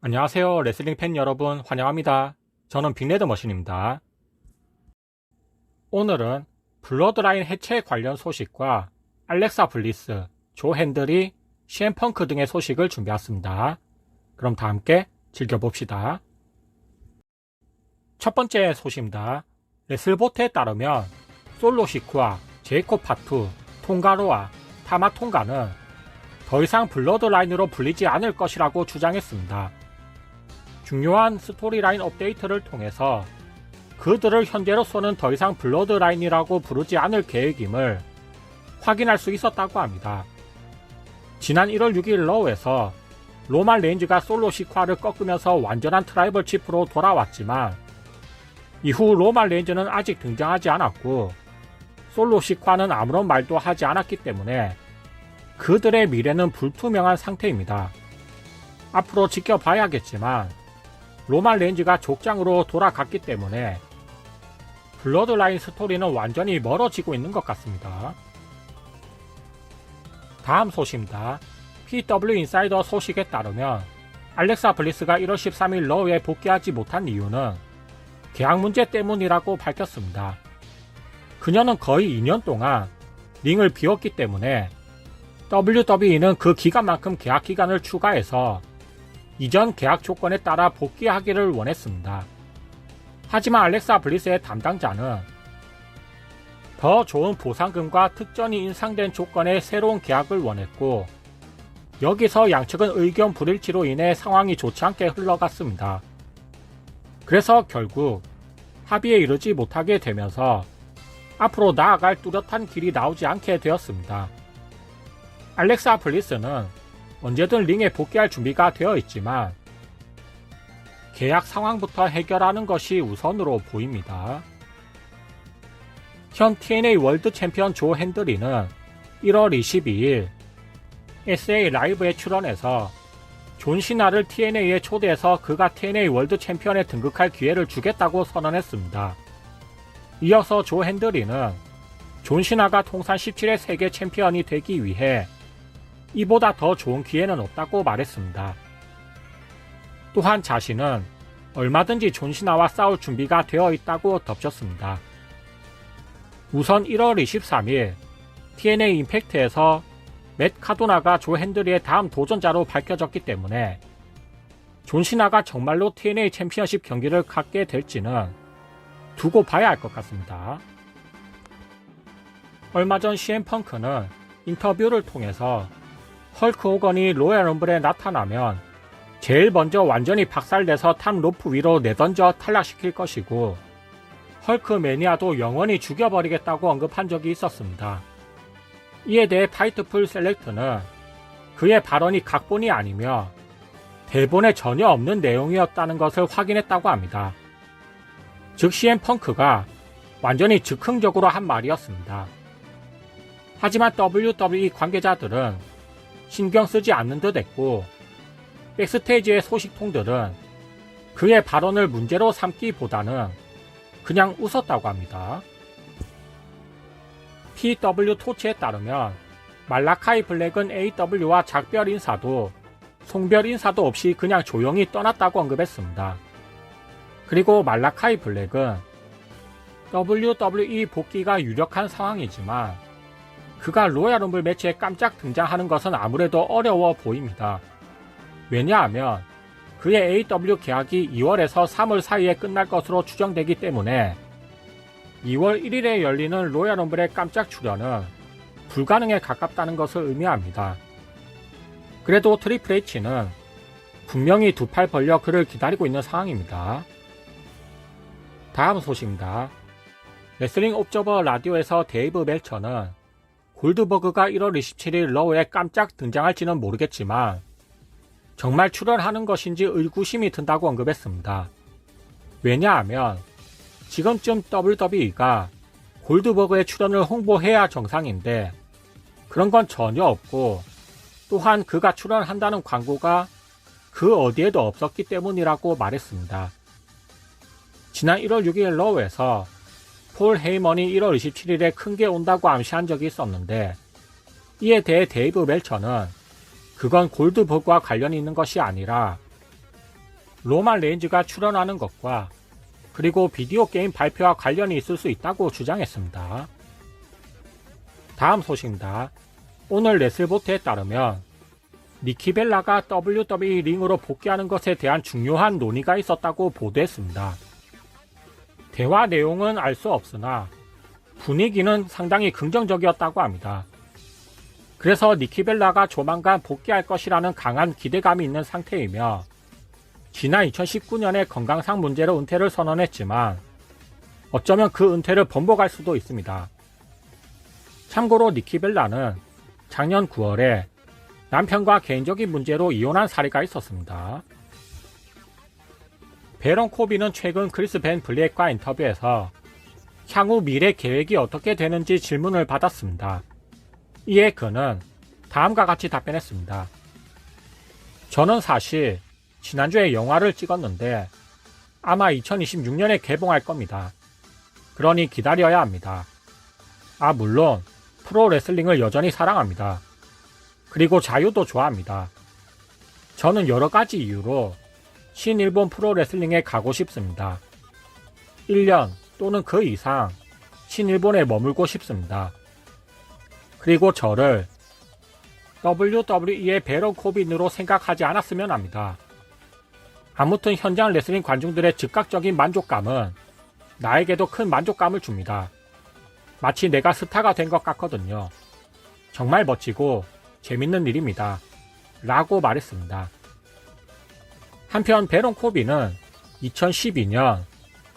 안녕하세요. 레슬링 팬 여러분 환영합니다. 저는 빅레드 머신입니다. 오늘은 블러드라인 해체 관련 소식과 알렉사 블리스, 조 핸들이 CM펑크 등의 소식을 준비했습니다. 그럼 다 함께 즐겨봅시다. 첫 번째 소식입니다. 레슬보트에 따르면 솔로 시쿠와 제이콥 파투, 통가로와 타마 통가는 더 이상 블러드라인으로 불리지 않을 것이라고 주장했습니다. 중요한 스토리라인 업데이트를 통해서 그들을 현재로서는 더 이상 블러드라인이라고 부르지 않을 계획임을 확인할 수 있었다고 합니다. 지난 1월 6일 러우에서 로만 레인즈가 솔로 시콰를 꺾으면서 완전한 트라이벌 치프로 돌아왔지만 이후 로만 레인즈는 아직 등장하지 않았고 솔로 시콰는 아무런 말도 하지 않았기 때문에 그들의 미래는 불투명한 상태입니다. 앞으로 지켜봐야겠지만 로만 레인지가 족장으로 돌아갔기 때문에 블러드라인 스토리는 완전히 멀어지고 있는 것 같습니다. 다음 소식입니다. PW 인사이더 소식에 따르면 알렉사 블리스가 1월 13일 러우에 복귀하지 못한 이유는 계약 문제 때문이라고 밝혔습니다. 그녀는 거의 2년 동안 링을 비웠기 때문에 WWE는 그 기간만큼 계약 기간을 추가해서 이전 계약 조건에 따라 복귀하기를 원했습니다. 하지만 알렉사 블리스의 담당자는 더 좋은 보상금과 특전이 인상된 조건의 새로운 계약을 원했고 여기서 양측은 의견 불일치로 인해 상황이 좋지 않게 흘러갔습니다. 그래서 결국 합의에 이르지 못하게 되면서 앞으로 나아갈 뚜렷한 길이 나오지 않게 되었습니다. 알렉사 블리스는 언제든 링에 복귀할 준비가 되어 있지만 계약 상황부터 해결하는 것이 우선으로 보입니다. 현 TNA 월드 챔피언 조 핸들리는 1월 22일 SA 라이브에 출연해서 존 시나를 TNA에 초대해서 그가 TNA 월드 챔피언에 등극할 기회를 주겠다고 선언했습니다. 이어서 조 핸들리는 존 시나가 통산 17회 세계 챔피언이 되기 위해 이보다 더 좋은 기회는 없다고 말했습니다. 또한 자신은 얼마든지 존시나와 싸울 준비가 되어 있다고 덧붙였습니다. 우선 1월 23일 TNA 임팩트에서 맷 카도나가 조 핸들리의 다음 도전자로 밝혀졌기 때문에 존시나가 정말로 TNA 챔피언십 경기를 갖게 될지는 두고 봐야 할 것 같습니다. 얼마 전 CM 펑크는 인터뷰를 통해서 헐크 호건이 로얄 럼블에 나타나면 제일 먼저 완전히 박살내서 탑 로프 위로 내던져 탈락시킬 것이고 헐크 매니아도 영원히 죽여버리겠다고 언급한 적이 있었습니다. 이에 대해 파이트풀 셀렉트는 그의 발언이 각본이 아니며 대본에 전혀 없는 내용이었다는 것을 확인했다고 합니다. 즉 CM 펑크가 완전히 즉흥적으로 한 말이었습니다. 하지만 WWE 관계자들은 신경 쓰지 않는 듯 했고 백스테이지의 소식통들은 그의 발언을 문제로 삼기보다는 그냥 웃었다고 합니다. PW 토치에 따르면 말라카이 블랙은 AW와 작별 인사도 송별 인사도 없이 그냥 조용히 떠났다고 언급했습니다. 그리고 말라카이 블랙은 WWE 복귀가 유력한 상황이지만 그가 로얄rumble 매치에 깜짝 등장하는 것은 아무래도 어려워 보입니다. 왜냐하면 그의 AW 계약이 2월에서 3월 사이에 끝날 것으로 추정되기 때문에 2월 1일에 열리는 로얄 럼블의 깜짝 출연은 불가능에 가깝다는 것을 의미합니다. 그래도 트리플 H는 분명히 두 팔 벌려 그를 기다리고 있는 상황입니다. 다음 소식입니다. 레슬링 옵저버 라디오에서 데이브 멜처는 골드버그가 1월 27일 러우에 깜짝 등장할지는 모르겠지만 정말 출연하는 것인지 의구심이 든다고 언급했습니다. 왜냐하면 지금쯤 WWE가 골드버그의 출연을 홍보해야 정상인데 그런 건 전혀 없고 또한 그가 출연한다는 광고가 그 어디에도 없었기 때문이라고 말했습니다. 지난 1월 6일 러우에서 폴 헤이먼이 1월 27일에 큰 게 온다고 암시한 적이 있었는데 이에 대해 데이브 멜처는 그건 골드버그와 관련이 있는 것이 아니라 로만 레인즈가 출연하는 것과 그리고 비디오 게임 발표와 관련이 있을 수 있다고 주장했습니다. 다음 소식입니다. 오늘 레슬보트에 따르면 니키벨라가 WWE 링으로 복귀하는 것에 대한 중요한 논의가 있었다고 보도했습니다. 대화 내용은 알 수 없으나 분위기는 상당히 긍정적이었다고 합니다. 그래서 니키벨라가 조만간 복귀할 것이라는 강한 기대감이 있는 상태이며 지난 2019년에 건강상 문제로 은퇴를 선언했지만 어쩌면 그 은퇴를 번복할 수도 있습니다. 참고로 니키벨라는 작년 9월에 남편과 개인적인 문제로 이혼한 사례가 있었습니다. 베런 코비는 최근 크리스 벤 블랙과 인터뷰에서 향후 미래 계획이 어떻게 되는지 질문을 받았습니다. 이에 그는 다음과 같이 답변했습니다. 저는 사실 지난주에 영화를 찍었는데 아마 2026년에 개봉할 겁니다. 그러니 기다려야 합니다. 아, 물론 프로 레슬링을 여전히 사랑합니다. 그리고 자유도 좋아합니다. 저는 여러 가지 이유로 신일본 프로레슬링에 가고 싶습니다. 1년 또는 그 이상 신일본에 머물고 싶습니다. 그리고 저를 WWE의 베런 코빈으로 생각하지 않았으면 합니다. 아무튼 현장 레슬링 관중들의 즉각적인 만족감은 나에게도 큰 만족감을 줍니다. 마치 내가 스타가 된 것 같거든요. 정말 멋지고 재밌는 일입니다. 라고 말했습니다. 한편 베론 코비는 2012년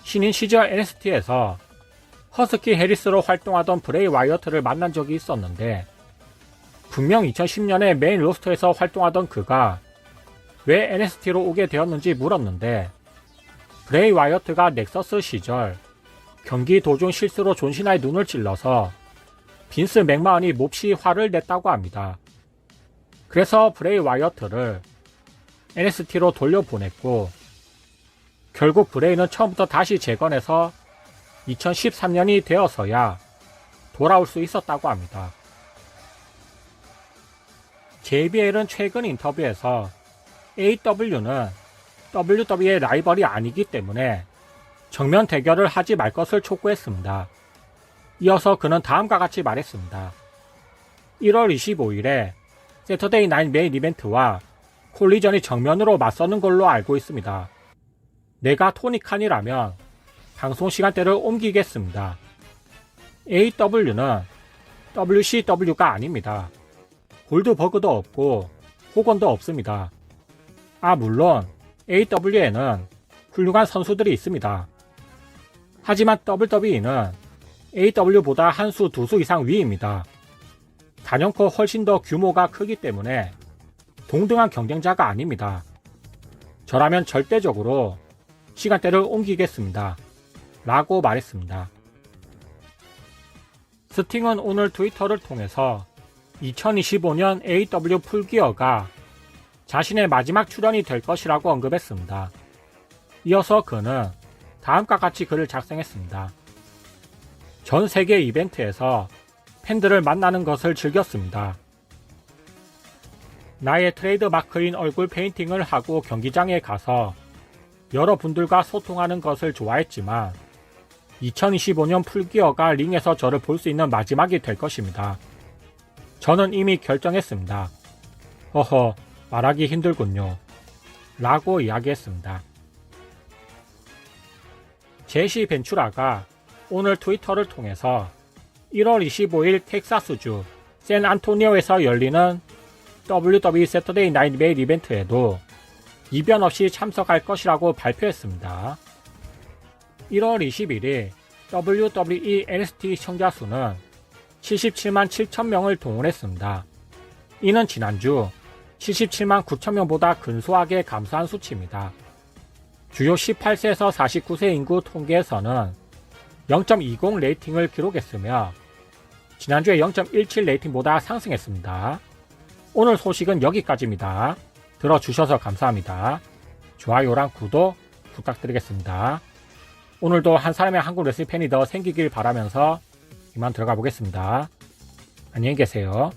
신인 시절 NXT에서 허스키 해리스로 활동하던 브레이 와이어트를 만난 적이 있었는데 분명 2010년에 메인 로스터에서 활동하던 그가 왜 NXT로 오게 되었는지 물었는데 브레이 와이어트가 넥서스 시절 경기 도중 실수로 존시나의 눈을 찔러서 빈스 맥마은이 몹시 화를 냈다고 합니다. 그래서 브레이 와이어트를 NXT로 돌려보냈고 결국 브레이는 처음부터 다시 재건해서 2013년이 되어서야 돌아올 수 있었다고 합니다. JBL은 최근 인터뷰에서 AW는 WWE의 라이벌이 아니기 때문에 정면 대결을 하지 말 것을 촉구했습니다. 이어서 그는 다음과 같이 말했습니다. 1월 25일에 세터데이 나인 메인 이벤트와 콜리전이 정면으로 맞서는 걸로 알고 있습니다. 내가 토니 칸이라면 방송 시간대를 옮기겠습니다. AW는 WCW가 아닙니다. 골드버그도 없고 호건도 없습니다. 아, 물론 AW에는 훌륭한 선수들이 있습니다. 하지만 WWE는 AW보다 한 수, 두 수 이상 위입니다. 단연코 훨씬 더 규모가 크기 때문에 동등한 경쟁자가 아닙니다. 저라면 절대적으로 시간대를 옮기겠습니다. 라고 말했습니다. 스팅은 오늘 트위터를 통해서 2025년 AW 풀기어가 자신의 마지막 출연이 될 것이라고 언급했습니다. 이어서 그는 다음과 같이 글을 작성했습니다. 전 세계 이벤트에서 팬들을 만나는 것을 즐겼습니다. 나의 트레이드 마크인 얼굴 페인팅을 하고 경기장에 가서 여러분들과 소통하는 것을 좋아했지만 2025년 풀기어가 링에서 저를 볼 수 있는 마지막이 될 것입니다. 저는 이미 결정했습니다. 허허, 말하기 힘들군요. 라고 이야기했습니다. 제시 벤추라가 오늘 트위터를 통해서 1월 25일 텍사스주 샌 안토니오에서 열리는 WWE 세터데이 나이트 메일 이벤트에도 이변 없이 참석할 것이라고 발표했습니다. 1월 21일 WWE NXT 시청자 수는 77만 7천 명을 동원했습니다. 이는 지난주 77만 9천 명보다 근소하게 감소한 수치입니다. 주요 18세에서 49세 인구 통계에서는 0.20 레이팅을 기록했으며 지난주에 0.17 레이팅보다 상승했습니다. 오늘 소식은 여기까지입니다. 들어주셔서 감사합니다. 좋아요랑 구독 부탁드리겠습니다. 오늘도 한 사람의 한국 레슬 팬이 더 생기길 바라면서 이만 들어가 보겠습니다. 안녕히 계세요.